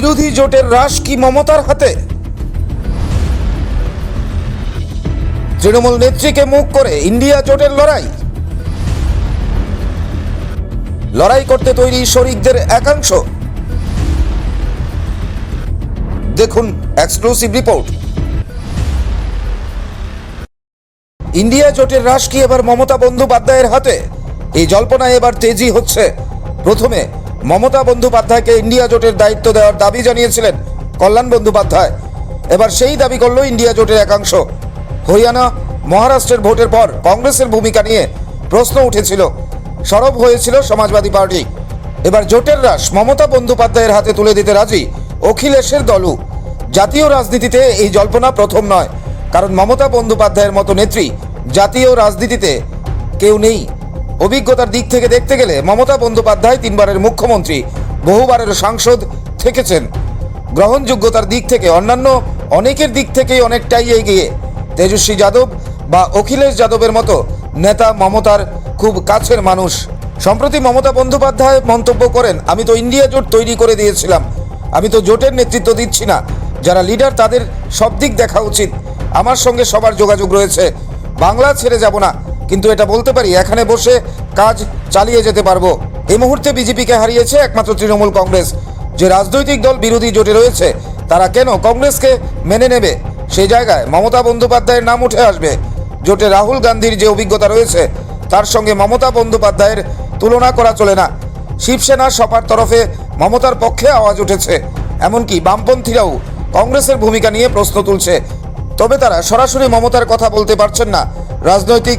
বিরোধী জোটের হ্রাস কি মমতার হাতে? তৃণমূল নেত্রীকে মুখ করে ইন্ডিয়া জোটের লড়াই। লড়াই করতে তৈরি শরিকদের একাংশ। দেখুন এক্সক্লুসিভ রিপোর্ট। ইন্ডিয়া জোটের হ্রাস কি এবার মমতা বন্দ্যোপাধ্যায়ের হাতে? এই জল্পনায় এবার তেজি হচ্ছে। প্রথমে মমতা বন্দ্যোপাধ্যায়কে ইন্ডিয়া জোটের দায়িত্ব দেওয়ার দাবি জানিয়েছিলেন কল্যাণ বন্দ্যোপাধ্যায়। এবার সেই দাবি করল ইন্ডিয়া জোটের একাংশ। হরিয়ানা, মহারাষ্ট্রের ভোটের পর কংগ্রেসের ভূমিকা নিয়ে প্রশ্ন উঠেছিল। সরব হয়েছিল সমাজবাদী পার্টি। এবার জোটের হ্রাস মমতা বন্দ্যোপাধ্যায়ের হাতে তুলে দিতে রাজি অখিলেশের দলু। জাতীয় রাজনীতিতে এই জল্পনা প্রথম নয়, কারণ মমতা বন্দ্যোপাধ্যায়ের মতো নেত্রী জাতীয় রাজনীতিতে কেউ নেই। অভিজ্ঞতার দিক থেকে দেখতে গেলে মমতা বন্দ্যোপাধ্যায় তিনবারের মুখ্যমন্ত্রী, বহুবারের সাংসদ থেকেছেন। গ্রহণযোগ্যতার দিক থেকে অন্যান্য অনেকের দিক থেকেই অনেকটাই এগিয়ে। তেজস্বী যাদব বা অখিলেশ যাদবের মতো নেতা মমতার খুব কাছের মানুষ। সম্প্রতি মমতা বন্দ্যোপাধ্যায় মন্তব্য করেন, আমি তো ইন্ডিয়া জোট তৈরি করে দিয়েছিলাম। আমি তো জোটের নেতৃত্ব দিচ্ছি না। যারা লিডার তাদের সব দিক দেখা উচিত। আমার সঙ্গে সবার যোগাযোগ রয়েছে। বাংলা ছেড়ে যাব না। কিন্তু এটা বলতে পারি, এখানে বসে কাজ চালিয়ে যেতে পারব। এই মুহূর্তে বিজেপিকে হারিয়েছে একমাত্র তৃণমূল কংগ্রেস। যে রাজনৈতিক দল বিরোধী জোটে রয়েছে, তারা কেন কংগ্রেসকে মেনে নেবে? সেই জায়গায় মমতা বন্দ্যোপাধ্যায়ের নাম উঠে আসবে। জোটে রাহুল গান্ধীর যে অভিজ্ঞতা রয়েছে, তার সঙ্গে মমতা বন্দ্যোপাধ্যায়ের তুলনা করা চলে না। শিবসেনা সপার তরফে মমতার পক্ষে আওয়াজ উঠেছে। এমনকি বামপন্থীরাও কংগ্রেসের ভূমিকা নিয়ে প্রশ্ন তুলছে। তবে তারা সরাসরি মমতার কথা বলতে পারছেন না। রাজনৈতিক